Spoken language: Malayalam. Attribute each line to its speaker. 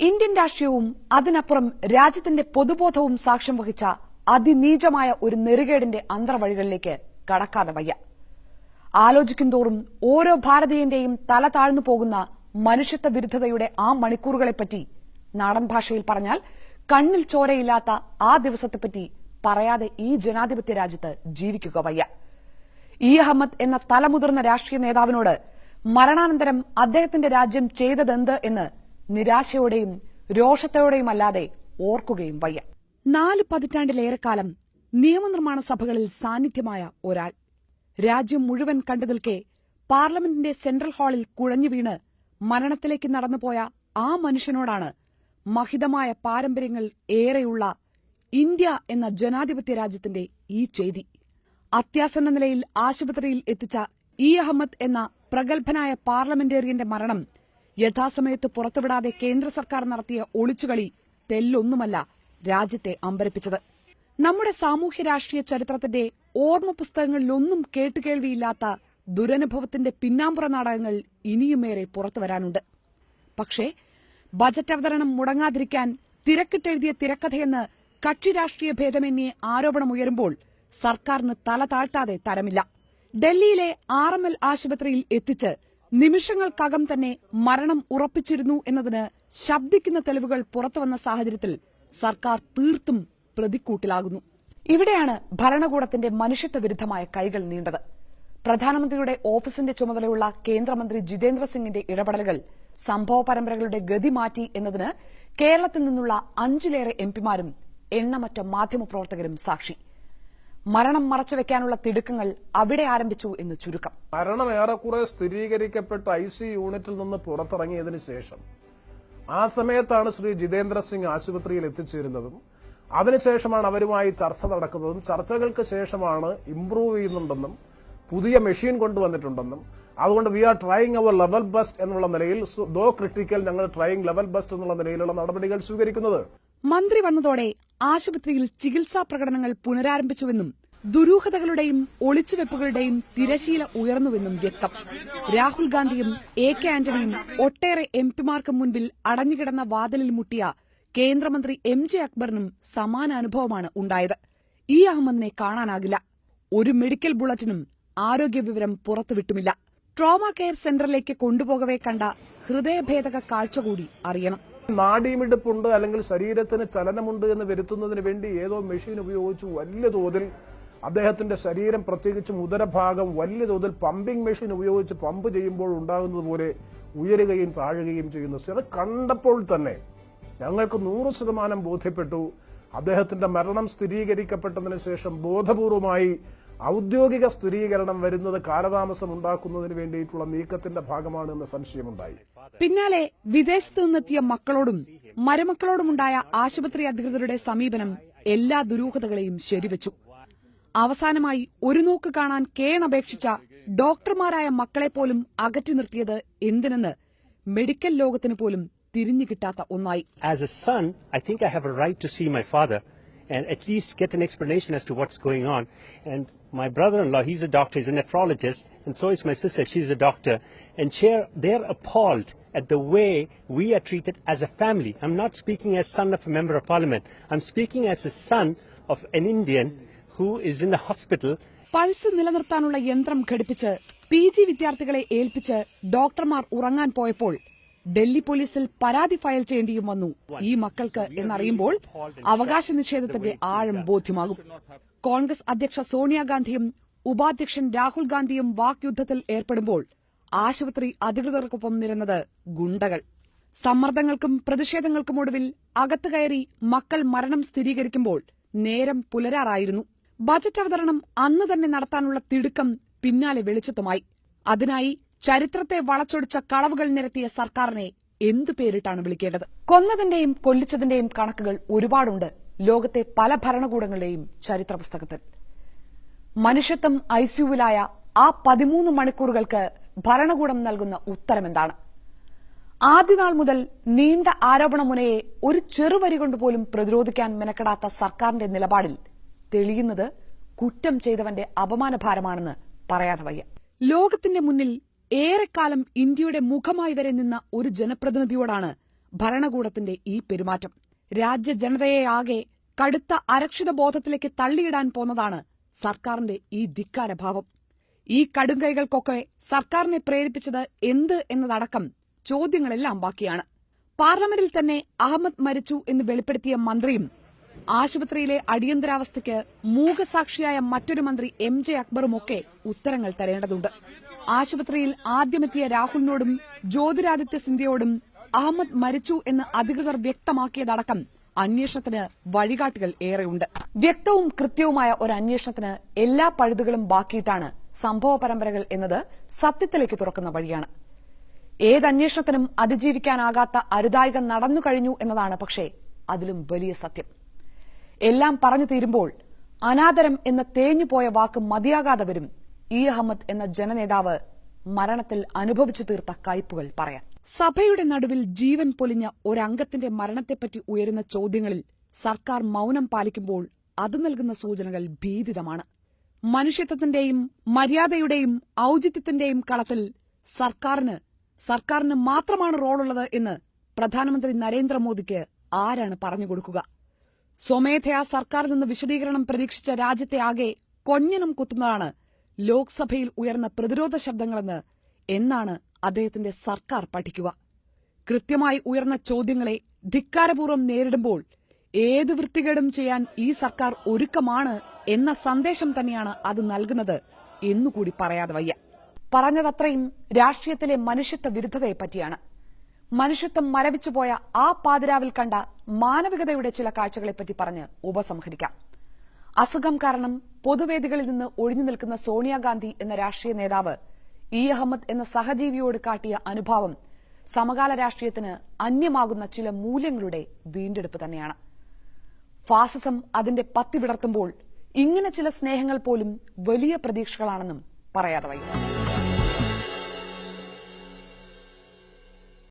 Speaker 1: ഇന്ത്യൻ രാഷ്ട്രീയവും അതിനപ്പുറം രാജ്യത്തിന്റെ പൊതുബോധവും സാക്ഷ്യം വഹിച്ച അതിനീചമായ ഒരു നെറുകേടിന്റെ അന്തർവഴികളിലേക്ക് കടക്കാതെ വയ്യ. ആലോചിക്കും തോറും ഓരോ ഭാരതീയന്റെയും തല താഴ്ന്നു പോകുന്ന മനുഷ്യത്വ വിരുദ്ധതയുടെ ആ മണിക്കൂറുകളെപ്പറ്റി നാടൻ ഭാഷയിൽ പറഞ്ഞാൽ കണ്ണിൽ ചോരയില്ലാത്ത ആ ദിവസത്തെപ്പറ്റി പറയാതെ ഈ ജനാധിപത്യ രാജ്യത്ത് ജീവിക്കുക വയ്യ. ഇ അഹമ്മദ് എന്ന തലമുതിർന്ന രാഷ്ട്രീയ നേതാവിനോട് മരണാനന്തരം അദ്ദേഹത്തിന്റെ രാജ്യം ചെയ്തതെന്ത് എന്ന് നിരാശയോടെയും രോഷത്തോടെയും അല്ലാതെ ഓർക്കുകയും വയ്യ. നാല് പതിറ്റാണ്ടിലേറെക്കാലം നിയമനിർമ്മാണ സഭകളിൽ സാന്നിധ്യമായ ഒരാൾ. രാജ്യം മുഴുവൻ കണ്ടു നിൽക്കെ പാർലമെന്റിന്റെ സെൻട്രൽ ഹാളിൽ കുഴഞ്ഞു വീണ് മരണത്തിലേക്ക് നടന്നുപോയ ആ മനുഷ്യനോടാണ് മഹിതമായ പാരമ്പര്യങ്ങൾ ഏറെയുള്ള ഇന്ത്യ എന്ന ജനാധിപത്യ രാജ്യത്തിന്റെ ഈ ചെയ്തി. അത്യാസന്ന നിലയിൽ ആശുപത്രിയിൽ എത്തിച്ച ഇ അഹമ്മദ് എന്ന പ്രഗത്ഭനായ പാർലമെന്റേറിയന്റെ മരണം യഥാസമയത്ത് പുറത്തുവിടാതെ കേന്ദ്ര സർക്കാർ നടത്തിയ ഒളിച്ചുകളി തെല്ലൊന്നുമല്ല രാജ്യത്തെ അമ്പരപ്പിച്ചത്. നമ്മുടെ സാമൂഹ്യ രാഷ്ട്രീയ ചരിത്രത്തിന്റെ ഓർമ്മ പുസ്തകങ്ങളിലൊന്നും കേട്ടുകേൾവിയില്ലാത്ത ദുരനുഭവത്തിന്റെ പിന്നാമ്പുറ നാടകങ്ങൾ ഇനിയുമേറെ പുറത്തുവരാനുണ്ട് പക്ഷേ ബജറ്റ് അവതരണം മുടങ്ങാതിരിക്കാൻ തിരക്കിട്ടെഴുതിയ തിരക്കഥയെന്ന് കക്ഷി രാഷ്ട്രീയ ഭേദമന്യേ ആരോപണമുയരുമ്പോൾ സർക്കാരിന് തല താഴ്ത്താതെ തരമില്ല. ഡൽഹിയിലെ ആർ എം എൽ ആശുപത്രിയിൽ എത്തിച്ച് നിമിഷങ്ങൾക്കകം തന്നെ മരണം ഉറപ്പിച്ചിരുന്നു എന്നതിന് ശബ്ദിക്കുന്ന തെളിവുകൾ പുറത്തുവന്ന സാഹചര്യത്തിൽ സർക്കാർ തീർത്തും പ്രതിക്കൂട്ടിലാകുന്നു. ഇവിടെയാണ് ഭരണകൂടത്തിന്റെ മനുഷ്യത്വ വിരുദ്ധമായ കൈകൾ നീണ്ടത്. പ്രധാനമന്ത്രിയുടെ ഓഫീസിന്റെ ചുമതലയുള്ള കേന്ദ്രമന്ത്രി ജിതേന്ദ്ര സിംഗിന്റെ ഇടപെടലുകൾ സംഭവ പരമ്പരകളുടെ ഗതി മാറ്റി എന്നതിന് കേരളത്തിൽ നിന്നുള്ള അഞ്ചിലേറെ എംപിമാരും എണ്ണമറ്റ മാധ്യമപ്രവർത്തകരും സാക്ഷി. മരണം മറച്ചുവെക്കാനുള്ള തിടുക്കങ്ങൾ അവിടെ ആരംഭിച്ചു എന്ന് ചുരുക്കം.
Speaker 2: മരണം ഏറെക്കുറെ സ്ഥിരീകരിക്കപ്പെട്ട ഐ സി യൂണിറ്റിൽ നിന്ന് പുറത്തിറങ്ങിയതിനു ശേഷം. ആ സമയത്താണ് ശ്രീ ജിതേന്ദ്ര സിംഗ് ആശുപത്രിയിൽ എത്തിച്ചേരുന്നതും അതിനുശേഷമാണ് അവരുമായി ചർച്ച നടക്കുന്നതും ചർച്ചകൾക്ക് ശേഷമാണ് ഇംപ്രൂവ് ചെയ്യുന്നുണ്ടെന്നും പുതിയ മെഷീൻ കൊണ്ടുവന്നിട്ടുണ്ടെന്നും അതുകൊണ്ട് we are trying our level best എന്നുള്ള നിലയിൽ ദോ ക്രിട്ടിക്കൽ ഞങ്ങൾ ട്രൈങ് ലെവൽ ബെസ്റ്റ് എന്നുള്ള നിലയിലുള്ള നടപടികൾ സ്വീകരിക്കുന്നത്.
Speaker 1: മന്ത്രി വന്നതോടെ ആശുപത്രിയിൽ ചികിത്സാ പ്രകടനങ്ങൾ പുനരാരംഭിച്ചുവെന്നും ദുരൂഹതകളുടെയും ഒളിച്ചുവെപ്പുകളുടെയും തിരശീല ഉയർന്നുവെന്നും വ്യക്തം. രാഹുൽ ഗാന്ധിയും എ കെ ആന്റണിയും ഒട്ടേറെ എം പിമാർക്കും മുൻപിൽ അടഞ്ഞുകിടന്ന വാതിലിൽ മുട്ടിയ കേന്ദ്രമന്ത്രി എം ജെ അക്ബറിനും സമാന അനുഭവമാണ് ഉണ്ടായത്. ഇ അഹമ്മദിനെ കാണാനാകില്ല. ഒരു മെഡിക്കൽ ബുള്ളറ്റിനും ആരോഗ്യ വിവരം പുറത്തുവിട്ടുമില്ല. ട്രോമ കെയർ സെന്ററിലേക്ക് കൊണ്ടുപോകവേ കണ്ട ഹൃദയഭേദക കാഴ്ച കൂടി അറിയണം.
Speaker 2: നാഡീമിടിപ്പുണ്ട് അല്ലെങ്കിൽ ശരീരത്തിന് ചലനമുണ്ട് എന്ന് വരുത്തുന്നതിന് വേണ്ടി ഏതോ മെഷീൻ ഉപയോഗിച്ച് വലിയ തോതിൽ അദ്ദേഹത്തിന്റെ ശരീരം പ്രത്യേകിച്ചും ഉദരഭാഗം വലിയ തോതിൽ പമ്പിംഗ് മെഷീൻ ഉപയോഗിച്ച് പമ്പ് ചെയ്യുമ്പോൾ ഉണ്ടാകുന്നത് പോലെ ഉയരുകയും താഴുകയും ചെയ്യുന്ന. അത് കണ്ടപ്പോൾ തന്നെ ഞങ്ങൾക്ക് നൂറ് ശതമാനം ബോധ്യപ്പെട്ടു. അദ്ദേഹത്തിന്റെ മരണം സ്ഥിരീകരിക്കപ്പെട്ടതിന് ശേഷം ബോധപൂർവമായി ഔദ്യോഗിക സ്ഥിരീകരണം വരുന്നത് കാലതാമസം ഉണ്ടാക്കുന്നതിന് വേണ്ടിയിട്ടുള്ള നീക്കത്തിന്റെ ഭാഗമാണ് എന്ന സംശയമുണ്ടായി.
Speaker 1: പിന്നാലെ വിദേശത്തു നിന്നെത്തിയ മക്കളോടും മരുമക്കളോടുമുണ്ടായ ആശുപത്രി അധികൃതരുടെ സമീപനം എല്ലാ ദുരൂഹതകളെയും ശരിവച്ചു. അവസാനമായി ഒരു നോക്ക് കാണാൻ കേണപേക്ഷിച്ച ഡോക്ടർമാരായ മക്കളെപ്പോലും അകറ്റി നിർത്തിയത് എന്തിനെന്ന് മെഡിക്കൽ ലോകത്തിന് പോലും തിരിഞ്ഞു കിട്ടാത്ത ഒന്നായി.
Speaker 3: As a son I think I have a right to see my father. And at least get an explanation as to what's going on. And my brother-in-law, he's a doctor, he's a nephrologist, and so is my sister, she's a doctor. And share, they're appalled at the way we are treated as a family. I'm not speaking as son of a member of parliament. I'm speaking as a son of an Indian who is in the hospital
Speaker 1: pulse നിലനിർത്താനുള്ള യന്ത്രം ഘടിപ്പിച്ച് പി ജി വിദ്യാർത്ഥികളെ ഏൽപ്പിച്ച് ഡോക്ടർമാർ ഉറങ്ങാൻ പോയപ്പോൾ ഡൽഹി പോലീസിൽ പരാതി ഫയൽ ചെയ്യേണ്ടിയും വന്നു. ഈ മക്കൾക്ക് എന്നറിയുമ്പോൾ അവകാശ നിഷേധത്തിന്റെ ആഴം ബോധ്യമാകും. കോൺഗ്രസ് അധ്യക്ഷ സോണിയാഗാന്ധിയും ഉപാധ്യക്ഷൻ രാഹുൽ ഗാന്ധിയും വാക്യുദ്ധത്തിൽ ഏർപ്പെടുമ്പോൾ ആശുപത്രി അധികൃതർക്കൊപ്പം നിരന്നത് ഗുണ്ടകൾ. സമ്മർദ്ദങ്ങൾക്കും പ്രതിഷേധങ്ങൾക്കും ഒടുവിൽ അകത്തു കയറി മക്കൾ മരണം സ്ഥിരീകരിക്കുമ്പോൾ നേരം പുലരാറായിരുന്നു. ബജറ്റ് അവതരണം അന്ന് തന്നെ നടത്താനുള്ള തിടുക്കം പിന്നാലെ വെളിച്ചത്തുമായി. അതിനായി ചരിത്രത്തെ വളച്ചൊടിച്ച കളവുകൾ നിരത്തിയ സർക്കാരിനെ എന്തു പേരിട്ടാണ് വിളിക്കേണ്ടത്? കൊന്നതിന്റെയും കൊല്ലിച്ചതിന്റെയും കണക്കുകൾ ഒരുപാടുണ്ട്. ലോകത്തെ പല ഭരണകൂടങ്ങളുടെയും ചരിത്ര പുസ്തകത്തിൽ മനുഷ്യത്വം ഐസിയുവിലായ ആ പതിമൂന്ന് മണിക്കൂറുകൾക്ക് ഭരണകൂടം നൽകുന്ന ഉത്തരമെന്താണ്? ആദ്യനാൾ മുതൽ നീണ്ട ആരോപണമുനയെ ഒരു ചെറുവരി കൊണ്ടുപോലും പ്രതിരോധിക്കാൻ മെനക്കെടാത്ത സർക്കാരിന്റെ നിലപാടിൽ തെളിയുന്നത് കുറ്റം ചെയ്തവന്റെ അപമാനഭാരമാണെന്ന് പറയാതെ വയ്യ. ലോകത്തിന്റെ മുന്നിൽ ഏറെക്കാലം ഇന്ത്യയുടെ മുഖമായി വരെ നിന്ന ഒരു ജനപ്രതിനിധിയോടാണ് ഭരണകൂടത്തിന്റെ ഈ പെരുമാറ്റം. രാജ്യ ജനതയെ ആകെ കടുത്ത അരക്ഷിത ബോധത്തിലേക്ക് തള്ളിയിടാൻ പോന്നതാണ് സർക്കാരിന്റെ ഈ ധിക്കാരഭാവം. ഈ കടുംകൈകൾക്കൊക്കെ സർക്കാരിനെ പ്രേരിപ്പിച്ചത് എന്ത് എന്നതടക്കം ചോദ്യങ്ങളെല്ലാം ബാക്കിയാണ്. പാർലമെന്റിൽ തന്നെ അഹമ്മദ് മരിച്ചു എന്ന് വെളിപ്പെടുത്തിയ മന്ത്രിയും ആശുപത്രിയിലെ അടിയന്തരാവസ്ഥയ്ക്ക് മൂകസാക്ഷിയായ മറ്റൊരു മന്ത്രി എം ജെ അക്ബറുമൊക്കെ ഉത്തരങ്ങൾ തരേണ്ടതുണ്ട്. ആശുപത്രിയിൽ ആദ്യമെത്തിയ രാഹുലിനോടും ജ്യോതിരാദിത്യ സിന്ധ്യയോടും അഹമ്മദ് മരിച്ചു എന്ന് അധികൃതർ വ്യക്തമാക്കിയതടക്കം അന്വേഷണത്തിന് വഴികാട്ടുകൾ ഏറെയുണ്ട്. വ്യക്തവും കൃത്യവുമായ ഒരു അന്വേഷണത്തിന് എല്ലാ പഴുതുകളും ബാക്കിയിട്ടാണ് സംഭവ പരമ്പരകൾ എന്നത് സത്യത്തിലേക്ക് തുറക്കുന്ന വഴിയാണ്. ഏതന്വേഷണത്തിനും അതിജീവിക്കാനാകാത്ത അരുതായികം നടന്നു കഴിഞ്ഞു എന്നതാണ് പക്ഷേ അതിലും വലിയ സത്യം. എല്ലാം പറഞ്ഞു തീരുമ്പോൾ അനാദരം എന്ന തേഞ്ഞുപോയ വാക്ക് മതിയാകാതെ വരും ഇ അഹമ്മദ് എന്ന ജനനേതാവ് മരണത്തിൽ അനുഭവിച്ചു തീർത്ത കയ്പുകൾ പറയാം. സഭയുടെ നടുവിൽ ജീവൻ പൊലിഞ്ഞ ഒരംഗത്തിന്റെ മരണത്തെപ്പറ്റി ഉയരുന്ന ചോദ്യങ്ങളിൽ സർക്കാർ മൌനം പാലിക്കുമ്പോൾ അത് നൽകുന്ന സൂചനകൾ ഭീതിതമാണ്. മനുഷ്യത്വത്തിന്റെയും മര്യാദയുടെയും ഔചിത്യത്തിന്റെയും കളത്തിൽ സർക്കാരിന് സർക്കാരിന് മാത്രമാണ് റോളുള്ളത് എന്ന് പ്രധാനമന്ത്രി നരേന്ദ്രമോദിക്ക് ആരാണ് പറഞ്ഞുകൊടുക്കുക സ്വമേധയാ സർക്കാരിൽ നിന്ന് വിശദീകരണം പ്രതീക്ഷിച്ച രാജ്യത്തെ ആകെ കൊഞ്ഞനും കുത്തുന്നതാണ് ലോക്സഭയിൽ ഉയർന്ന പ്രതിരോധ ശബ്ദങ്ങളെന്ന് എന്നാണ് അദ്ദേഹത്തിന്റെ സർക്കാർ പഠിക്കുക. കൃത്യമായി ഉയർന്ന ചോദ്യങ്ങളെ ധിക്കാരപൂർവം നേരിടുമ്പോൾ ഏത് വൃത്തികേടും ചെയ്യാൻ ഈ സർക്കാർ ഒരുക്കമാണ് എന്ന സന്ദേശം തന്നെയാണ് അത് നൽകുന്നത് എന്നുകൂടി പറയാതെ വയ്യ. പറഞ്ഞതത്രയും രാഷ്ട്രീയത്തിലെ മനുഷ്യത്വ വിരുദ്ധതയെ പറ്റിയാണ്. മനുഷ്യത്വം മരവിച്ചുപോയ ആ പാതിരാവിൽ കണ്ട മാനവികതയുടെ ചില കാഴ്ചകളെപ്പറ്റി പറഞ്ഞ് ഉപസംഹരിക്കാം. അസുഖം കാരണം പൊതുവേദികളിൽ നിന്ന് ഒഴിഞ്ഞു നിൽക്കുന്ന സോണിയാഗാന്ധി എന്ന രാഷ്ട്രീയ നേതാവ് ഇ അഹമ്മദ് എന്ന സഹജീവിയോട് കാട്ടിയ അനുഭാവം സമകാല രാഷ്ട്രീയത്തിന് അന്യമാകുന്ന ചില മൂല്യങ്ങളുടെ വീണ്ടെടുപ്പ് തന്നെയാണ്. ഫാസിസം അതിന്റെ പത്തി വിടർത്തുമ്പോൾ ഇങ്ങനെ ചില സ്നേഹങ്ങൾ പോലും വലിയ പ്രതീക്ഷകളാണെന്നും പറയാതെ വയ്യ.